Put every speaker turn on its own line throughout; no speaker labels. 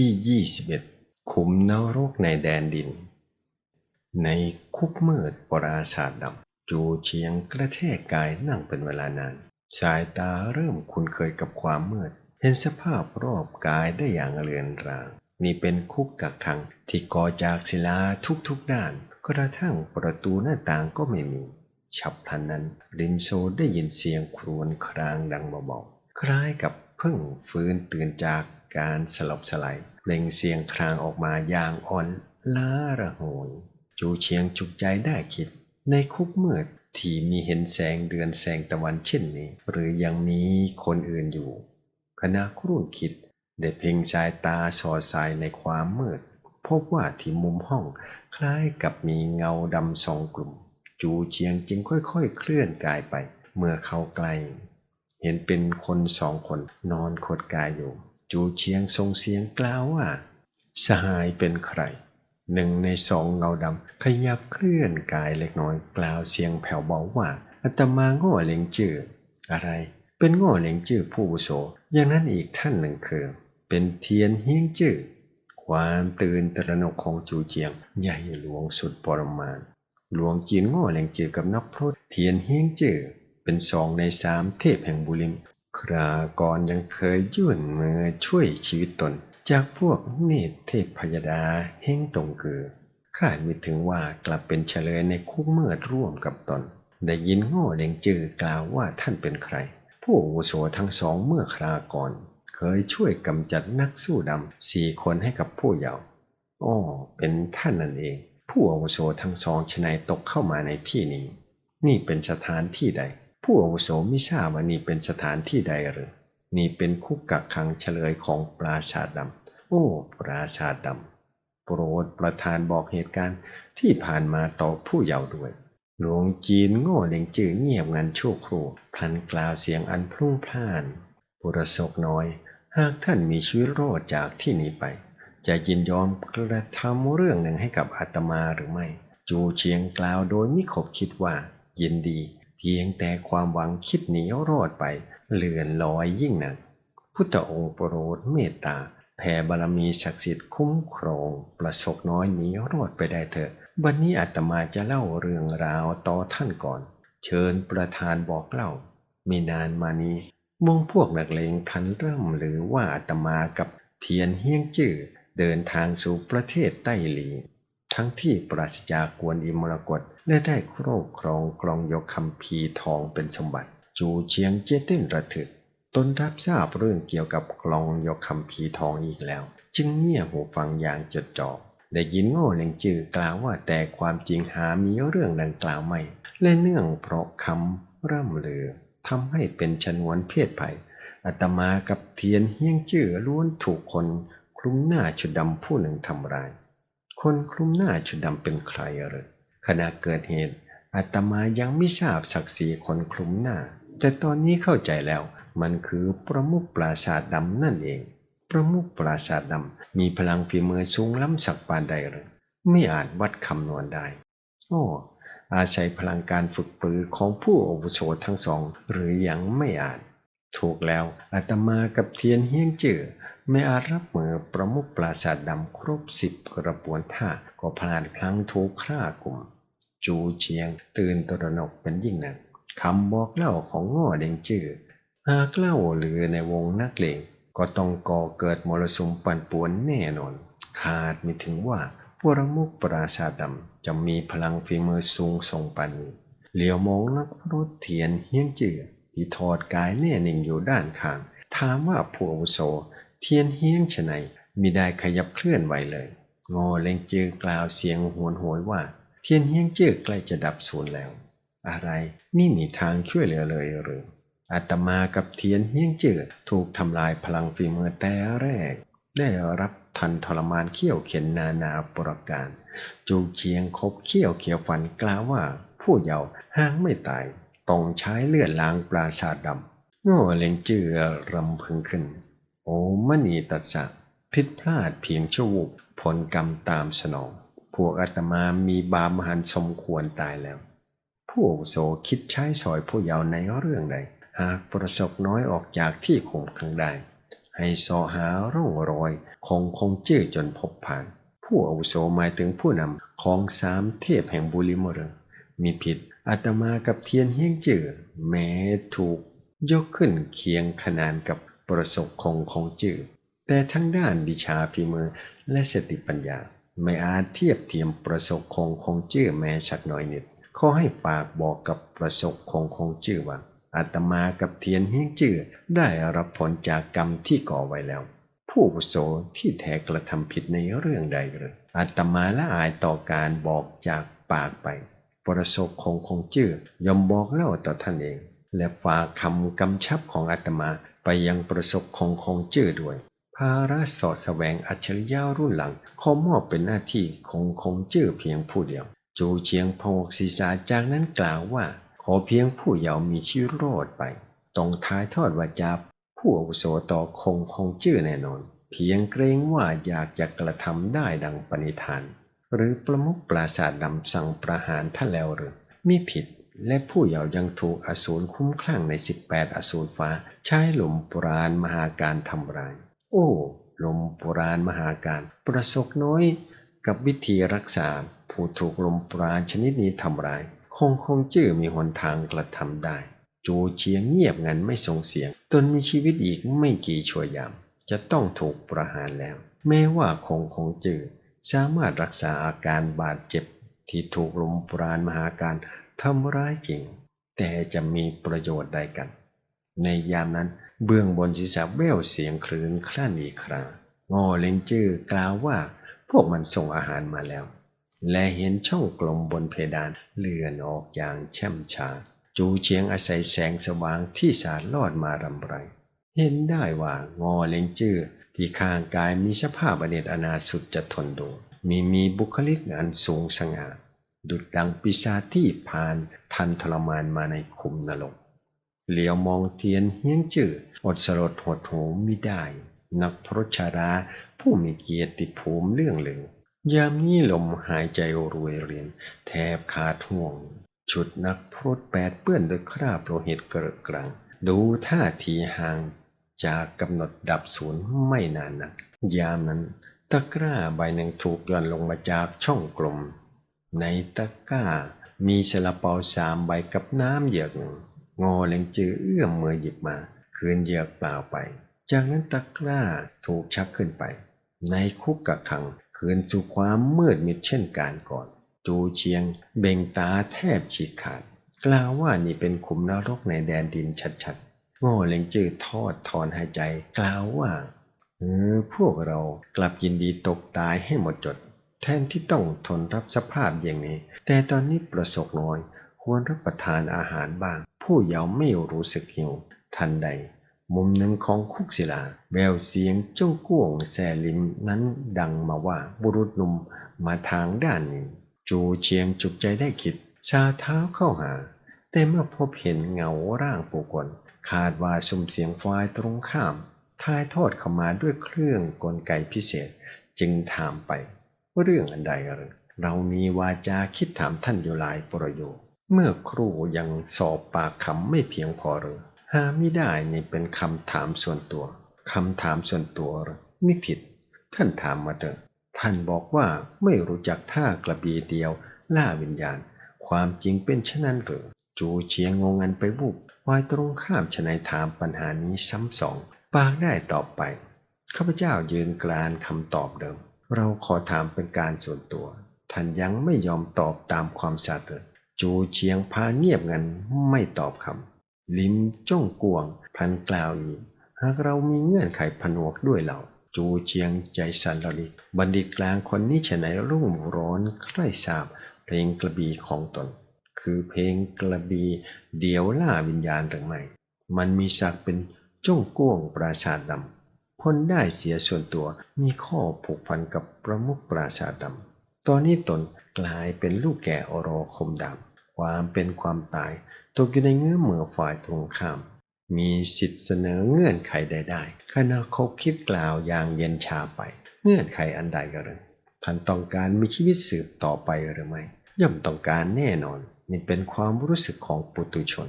ที่ 21 ขุมนรกในแดนดิน ในคุกมืดปราศาสตร์ดำจูเชียงกระแทกกายนั่งเป็นเวลานาน สายตาเริ่มคุ้นเคยกับความมืด เห็นสภาพรอบกายได้อย่างเลือนราง นี่เป็นคุกกักขังที่ก่อจากศิลาทุกๆด้าน กระทั่งประตูหน้าต่างก็ไม่มี ฉับพลันนั้น ริมโซได้ยินเสียงครวญครางดังเบาๆคล้ายกับเพิ่งฟื้นตื่นจาก การสลบสลายเปล่งเสียงครางออกมาอย่างอ่อนล้าระหยจูเชียงจุกใจได้คิด ในคุกมืดที่มีเห็นแสงเดือนแสงตะวันเช่นนี้ หรือยังมีคนอื่นอยู่ขณะครุ่นคิดได้เพ่งสายตาสอดสายในความมืด พบว่าที่มุมห้องคล้ายกับมีเงาดำสองกลุ่ม จูเชียงจึงค่อยๆ เคลื่อนกายไป เมื่อเข้าใกล้เห็นเป็นคนสองคนนอนขดกายอยู่ จูเชียงทรงเสียงกล่าวว่าสหายเป็นใคร หนึ่งในสองเงาดำขยับเคลื่อนกายเล็กน้อยกล่าวเสียงแผ่วเบาว่าอาตมาง่อเล็งจื้ออะไร เป็นง่อเล็งจื้อผู้วุโสอย่างนั้นอีกท่านหนึ่งคือ เป็นเทียนเฮียงจื้อความตื่นตระหนกของจูเจียงใหญ่หลวงสุดปรมาณหลวงจีนง่อเล็งจื้อกับนักพรตเทียนเฮียงจื้อเป็นสองในสามเทพแห่งบุริม คราก่อนยังเคยยื่นมือช่วยชีวิตตน จากพวกเนตรเทพพยดาเฮงตงเกือคาดไม่ถึงว่ากลับเป็นเฉลยในคุกเมื่อร่วมกับตน ได้ยินง่อเล็งจือกล่าวว่าท่านเป็นใคร ผู้อุโสทั้งสองเมื่อคราก่อน เคยช่วยกำจัดนักสู้ดำสี่คนให้กับผู้เยาว์อ้อเป็นท่านนั่นเอง ผู้อาวุโสทั้งสองชนายตกเข้ามาในที่นี้ นี่เป็นสถานที่ใด ผู้อาวุโสไม่ทราบว่านี่เป็นสถานที่ใดหรือ นี่เป็นคุกกักขังเฉลยของปราชาดดำโอ้ปราชาดดำ โปรดประธานบอกเหตุการณ์ที่ผ่านมาต่อผู้เยาว์ด้วย หลวงจีนโง่เล็งจื่อเงียบงันชั่วครู่พลันกล่าวเสียงอันพรุ่งพล่านปุรสกน้อย หากท่านมีชีวิตรอดจากที่นี้ไป จะยินยอมกระทำเรื่องหนึ่งให้กับอาตมาหรือไม่ จูเชียงกล่าวโดยมิขบคิดว่ายินดี พียงแต่ความหวังคิดหนีรอดไป เลื่อนลอยยิ่งนัก พุทธองค์โปรดเมตตาแผ่บารมีศักดิ์สิทธิ์คุ้มครอง ประสบน้อยหนีรอดไปได้เถอะ วันนี้อาตมาจะเล่าเรื่องราวต่อท่านก่อน เชิญประธานบอกเล่า ไม่นานมานี้วงพวกนักเลงพันเริ่มหรือว่าอาตมากับเทียนเฮียงจื้อเดินทางสู่ประเทศไต้หลี ทั้งที่ปราศจากกวนอิมรกตและได้ครอบครองกลองยกคำพีทองเป็นสมบัติ จูเชียงเจเต้นระทึก ตนรับทราบเรื่องเกี่ยวกับกลองยกคำพีทองอีกแล้ว จึงเงี่ยหูฟังอย่างจดจ่อได้ยินโง่เลงจือกล่าวว่าแต่ความจริงหามีเรื่องดังกล่าวไม่ และเนื่องเพราะคำร่ำลือทำให้เป็นชนวนเพศภัยอาตมากับเทียนเฮียงจื้อล้วนถูกคนคลุมหน้าชุดดำผู้หนึ่งทำร้าย คนคลุมหน้าชุดดำเป็นใครหรือขณะเกิดเหตุอาตมายังไม่ทราบศักดิ์ศรีคนคลุมหน้า แต่ตอนนี้เข้าใจแล้ว มันคือประมุขปราสาทดำนั่นเอง ประมุขปราสาทดำมีพลังฝีมือสูงล้ำสักปานใดหรือไม่อาจวัดคำนวณได้โอ้อาศัยพลังการฝึกปรือของผู้อาวุโสทั้งสอง หรือยังไม่อาจ ถูกแล้วอาตมากับเทียนเฮียงจือไม่อาจรับมือประมุขปราสาทดำครบสิบกระบวนท่าก็พลาดพลั้งถูกฆ่ากลุ่ม จูเชียง ตื่นตระหนกเป็นยิ่งนักคำบอกเล่าของง่อเดงจือหากเล่าหรือในวงนักเลงก็ต้องก่อเกิดมรสุมปั่นป่วนแน่นอน ขาดไม่ถึงว่าพวรมุกปราชาดำจะมีพลังฝีมือสูงส่งปันเหลียวมองนักพรถเทียนเฮียงจือ ที่ถอดกายแน่นิ่งอยู่ด้านข้าง ถามว่าผู้อาวุโส เทียนเฮียงชไนมีได้ขยับเคลื่อนไหวเลย งอเล็งจือกล่าวเสียงหวนโหยว่า เทียนเฮียงจือใกล้จะดับสูญแล้ว อะไรไม่มีทางช่วยเหลือเลยหรืออาตมากับเทียนเฮียงจือถูกทำลายพลังฝีมือแต่แรก ได้รับทันทรมานเขี้ยวเข็นนานาประการ จูเคียงคบเขี้ยวเขียวฟันกล่าวว่า ผู้เยาว์ห้างไม่ตาย ต้องใช้เลือดล้างปราชาดำโง่เล็งจือรำพึงขึ้น โอ้มณีตัดสะผิดพลาดเพียงชั่ววูบผลกรรมตามสนอง พวกอาตมามีบามหันสมควรตายแล้ว ผู้โสคิดใช้สอยผู้เยาว์ในเรื่องใด หากประสบน้อยออกจากที่ข่มขังได้ ให้สอหาร่องรอยของคงจื้อจนพบผ่าน ผู้อาวุโสหมายถึงผู้นำของสามเทพแห่งบุรีมเรง มีผิดอาตมากับเทียนเฮียงจื้อแม้ถูกยกขึ้นเคียงขนานกับประสบคงคงจื้อแต่ทั้งด้านวิชาฝีมือและสติปัญญา ไม่อาจเทียบเทียมประสบคงคงจื้อแม้สักหน่อยนิดขอให้ฝากบอกกับประสบคงคงจื้อว่าอาตมากับเทียนเฮียงจื้อได้รับผลจากกรรมที่ก่อไว้แล้ว ผู้โสที่แท้กระทำผิดในเรื่องใดหรืออาตมาละอายต่อการบอกจากปากไป ประสบคงคงจื้อยอมบอกเล่าต่อท่านเอง และฝากคำกำชับของอาตมาไปยังประสบคงคงจื้อด้วย ภาระสอดแสวงอัจฉริยะรุ่นหลังขอมอบเป็นหน้าที่คงคงจื้อเพียงผู้เดียว จูเชียงพงกศีรษะจากนั้นกล่าวว่า ขอเพียงผู้เยาว์มีชีวิตรอดไปต้องท้ายทอดวาจาผู้อุโสต่อคงคงจื้อแน่นอน เพียงเกรงว่าอยากจะกระทำได้ดังปณิธาน หรือประมุขปราสาทดำสั่งประหารท่านแล้วหรือมิผิดและผู้เยาว์ยังถูกอสูรคุ้มคลั่งใน 18 อสูรฟ้า ใช้หลุมปราณมหาการทำลาย โอ้ลมปราณมหาการ ประสบน้อยกับวิธีรักษา ผู้ถูกลมปราณชนิดนี้ทำลาย คงคงจื้อมีหนทางกระทำได้จูเชียงเงียบงันไม่ส่งเสียง ตนมีชีวิตอีกไม่กี่ชั่วยาม จะต้องถูกประหารแล้ว แม้ว่าคงคงจื้อ สามารถรักษาอาการบาดเจ็บที่ถูกลมปราณมหาการทำร้ายจริง แต่จะมีประโยชน์ใดกัน ในยามนั้นเบื้องบนศีรษะแววเสียงคลื่นคลั่นอีกครางงอเลงจื้อกล่าวว่าพวกมันส่งอาหารมาแล้ว และเห็นช่องกลมบนเพดานเลื่อนออกอย่างแช่มช้าจูเชียงอาศัยแสงสว่างที่สาดลอดมารำไร เห็นได้ว่างอเลงจื้อ ที่ข้างกายมีสภาพอเนจอนาสุดจะทนดู มีมีบุคลิกอันสูงสง่าดุดดังปีศาจที่ผ่านทันทรมานมาในคุมนรกเหลียวมองเทียนเฮียงจืออดสลดหดหูมิได้ นักพรชาราผู้มีเกียรติภูมิเรื่องหนึ่งยามนี้ลมหายใจรวยเรียน แทบขาดห่วง ชุดนักพรตแปดเปื้อนด้วยคราบโลหิตเกระกรัง ดูท่าทีห่าง จากกำหนดดับศูนย์ไม่นานนัก ยามนั้น ตะกร้าใบหนึ่งถูกย่อนลงมาจากช่องกลม ในตะกร้ามีซาลาเปาสามใบกับน้ำเหยือกหนึ่งงอเล็งจือเอื้อมมือหยิบมา คืนเหยือกเปล่าไป จากนั้นตะกร้าถูกชักขึ้นไป ในคุกกักขังคืนสู่ความมืดมิดเช่นการก่อน จูเชียง เบ่งตาแทบฉีกขาด กล่าวว่านี่เป็นขุมนรกในแดนดินชัด งอเล็งจือทอดถอนหายใจ กล่าวว่าเออพวกเรากลับยินดีตกตายให้หมดจด แทนที่ต้องทนรับสภาพอย่างนี้ แต่ตอนนี้ประสบน้อย ควรรับประทานอาหารบ้าง ผู้เยาว์ไม่รู้สึกหิว ทันใด มุมหนึ่งของคุกศิลา แววเสียงเจ้าก้วงแสลิมนั้นดังมาว่าบุรุษหนุ่มมาทางด้านนี้ จูเชียงจุกใจได้คิดชาเท้าเข้าหา แต่เมื่อพบเห็นเงาร่างผู้คน คาดว่าสุ่มเสียงฝ่ายตรงข้ามทายทอดเข้ามาด้วยเครื่องกลไกพิเศษ จึงถามไป เรื่องอันใดหรือเรามีวาจาคิดถามท่านอยู่หลายประโยค เมื่อครูยังสอบปากคำไม่เพียงพอหรือหาไม่ได้นี่เป็นคำถามส่วนตัวคำถามส่วนตัวหรือไม่ผิด ท่านถามมาเถอะท่านบอกว่าไม่รู้จักท่ากระบีเดียวล่าวิญญาณ ความจริงเป็นเช่นนั้นหรือ จูเชียงงงงันไปบุบวายตรงข้ามชนายถามปัญหานี้ซ้ำสอง ปากได้ตอบไป ข้าพเจ้ายืนกรานคำตอบเดิม เราขอถามเป็นการส่วนตัว ท่านยังไม่ยอมตอบตามความสัตย์เลยจูเชียงพาเงียบงันไม่ตอบคำ ลิมจ้องกวง พันกล่าวอีก หากเรามีเงื่อนไขผนวกด้วยเรา จูเชียงใจสั่นระลิกบัณฑิตกลางคนนี้ฉะไหนรุ่มร้อนใคร่ทราบเพลงกระบีของตน คือเพลงกระบีเดียวล่าวิญญาณหรือไม่มันมีศักดิ์เป็นจ้องก้วงปราชาดำพ้นได้เสียส่วนตัวมีข้อผูกพันกับประมุขปราชาดำตอนนี้ตนกลายเป็นลูกแก่อรอคมดำความเป็นความตายตกอยู่ในเงื้อมือฝ่ายตรงข้าม มีสิทธิเสนอเงื่อนไขใดได้ขณะคบคิดกล่าวอย่างเย็นชาไป เงื่อนไขอันใดก็เลยท่านต้องการมีชีวิตสืบต่อไปหรือไม่ย่อมต้องการแน่นอน นี่เป็นความรู้สึกของปุตุชน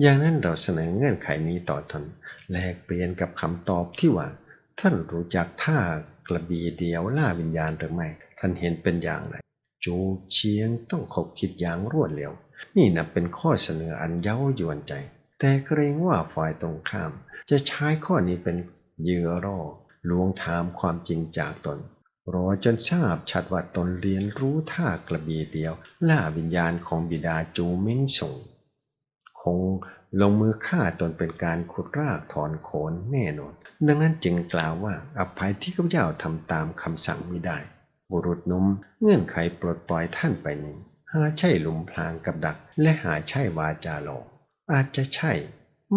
อย่างนั้นเราเสนอเงื่อนไขนี้ต่อทนแลกเปลี่ยนกับคำตอบที่ว่า ท่านรู้จักท่ากระบี่เดียวล่าวิญญาณหรือไม่ ท่านเห็นเป็นอย่างไร จูเชียงต้องขบคิดอย่างรวดเร็ว นี่นับเป็นข้อเสนออันเย้ายวนใจ แต่เกรงว่าฝ่ายตรงข้าม จะใช้ข้อนี้เป็นเหยื่อร่อลวงถามความจริงจากตน รอจนทราบชัดว่าตนเรียนรู้ท่ากระบี่เดียวล่าวิญญาณของบิดาจูเม้งส่ง คงลงมือฆ่าตนเป็นการขุดรากถอนโคนแน่นอน ดังนั้นจึงกล่าวว่าอภัยที่ข้าพเจ้าทำตามคำสั่งไมิได้ บุรุษนุ่มเงื่อนไขปลดปล่อยท่านไปหนี้หาใช่หลุมพรางกับดัก และหาใช่วาจาหลอกอาจจะใช่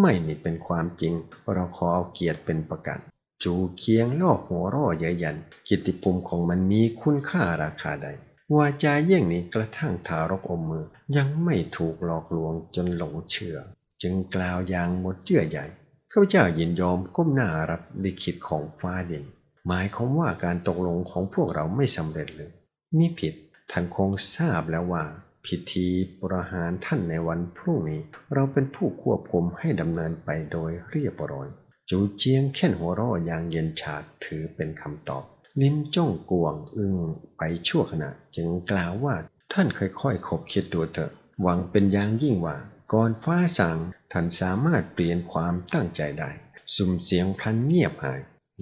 ไม่มีเป็นความจริง เราขอเอาเกียรติเป็นประกัน จูเคียงลอกหัวร่อเย้ยยัน กิติภูมิของมันมีคุณค่าราคาใดวาจาเยี่ยงนี้กระทั่งทารกอมมือยังไม่ถูกหลอกลวงจนหลงเชื่อ จึงกล่าวอย่างหมดเยื่อใหญ่ข้าพเจ้ายินยอมก้มหน้ารับลิขิตของฟ้าดินหมายความว่าการตกลงของพวกเราไม่สำเร็จเลยนี่ผิดท่านคงทราบแล้วว่า พิธีประหารท่านในวันพรุ่งนี้ เราเป็นผู้ควบคุมให้ดำเนินไปโดยเรียบร้อย จูเจียงแค่นหัวเร่ออย่างเย็นชาถือเป็นคำตอบ ลิ้มจ้องกวงอึ้งไปชั่วขณะ จึงกล่าวว่าท่านค่อยๆคบคิดดูเถอะ หวังเป็นอย่างยิ่งว่าก่อนฟ้าสั่งท่านสามารถเปลี่ยนความตั้งใจได้สุ่มเสียงพลันเงียบหาย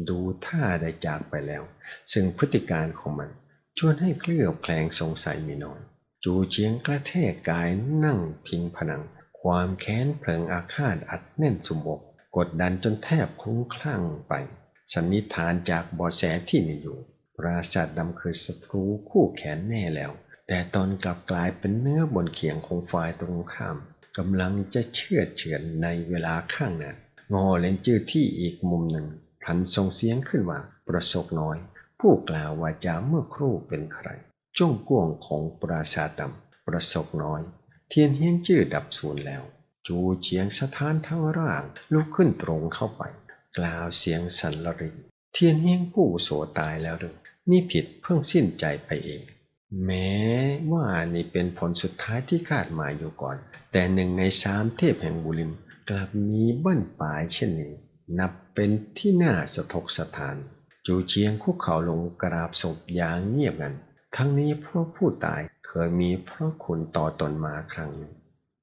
ดูท่าได้จากไปแล้ว ซึ่งพฤติการของมัน ชวนให้เคลือบแคลงสงสัยมีน้อย จูเชียงกระแทกกายนั่งพิงผนัง ความแค้นเพลิงอาฆาตอัดแน่นสุมอก กดดันจนแทบคลุ้มคลั่งไป สันนิษฐานจากบาะแสที่มีอยู่ ปราศาสดำคือศัตรูคู่แขนแน่แล้ว แต่ตอนกลับกลายเป็นเนื้อบนเขียงของฝ่ายตรงข้ามกำลังจะเชื่อเฉือนในเวลาข้างหน้างอเลนจื้อที่อีกมุมหนึ่งพลันส่งเสียงขึ้นว่าประสบน้อย ผู้กล่าววาจาเมื่อครู่เป็นใครจ้งกวงของปราสาทดำประสบน้อย เทียนเฮียนจื้อดับสูญแล้ว จูเฉียงสถานทั้งร่างลุกขึ้นตรงเข้าไป กล่าวเสียงสันลริงเทียนเฮียงผู้โสตายแล้วหรือนี่ผิดเพิ่งสิ้นใจไปเอง แม้ว่านี่เป็นผลสุดท้ายที่คาดหมายอยู่ก่อน แต่หนึ่งในสามเทพแห่งบุริมกลับมีบั้นปลายเช่นนี้ นับเป็นที่น่าสะทกสถาน จูเชียงคุกเข่าลงกราบศพอย่างเงียบงัน ทั้งนี้เพราะผู้ตายเคยมีพระคุณต่อตนมาครั้งหนึ่ง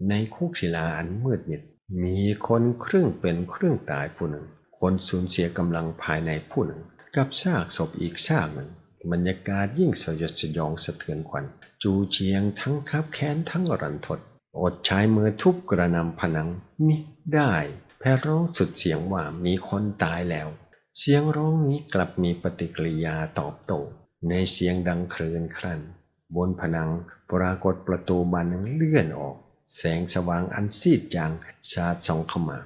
ในคุกศิลาอันมืดมิด มีคนครึ่งเป็นครึ่งตายผู้หนึ่ง คนสูญเสียกำลังภายในผู้หนึ่ง กับซากศพอีกซากหนึ่ง บรรยากาศยิ่งสยดสยองสะเทือนขวัญ จูเชียงทั้งคับแค้นทั้งรันทด อดใช้มือทุบกระนำผนังมิได้แพร้องสุดเสียงว่ามีคนตายแล้ว เสียงร้องนี้กลับมีปฏิกิริยาตอบโต้ในเสียงดังเครืนครันบนผนังปรากฏประตูบานหนึ่งเลื่อนออก แสงสว่างอันซีดจางสาดส่องเข้ามา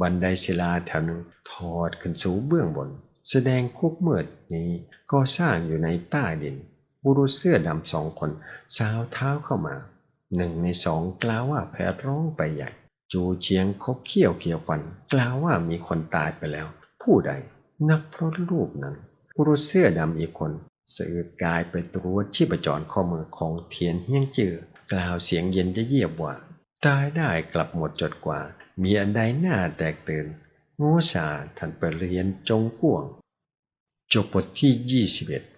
บันไดศิลาแถวหนึ่งทอดขึ้นสู่เบื้องบน แสดงคุกมืดนี้ก็สร้างอยู่ในใต้ดินบุรุษเสื้อดำสองคนสาวเท้าเข้ามา หนึ่งในสองกล่าวว่าแผดร้องไปใหญ่ จูเชียงคบเขี้ยวเกี่ยวฟัน กล่าวว่ามีคนตายไปแล้ว ผู้ใด นักพรตรูปนั้นบุรุษเสื้อดำอีกคนสืบกายไปตรวจชีพจรข้อมือของเทียนเฮียงจือ กล่าวเสียงเย็นจะเยียบว่า ตายได้กลับหมดจดกว่า มีอันใดหน้าแตกตื่นโง่สาท่านไปเรียนจงก่วง จบบทที่ 21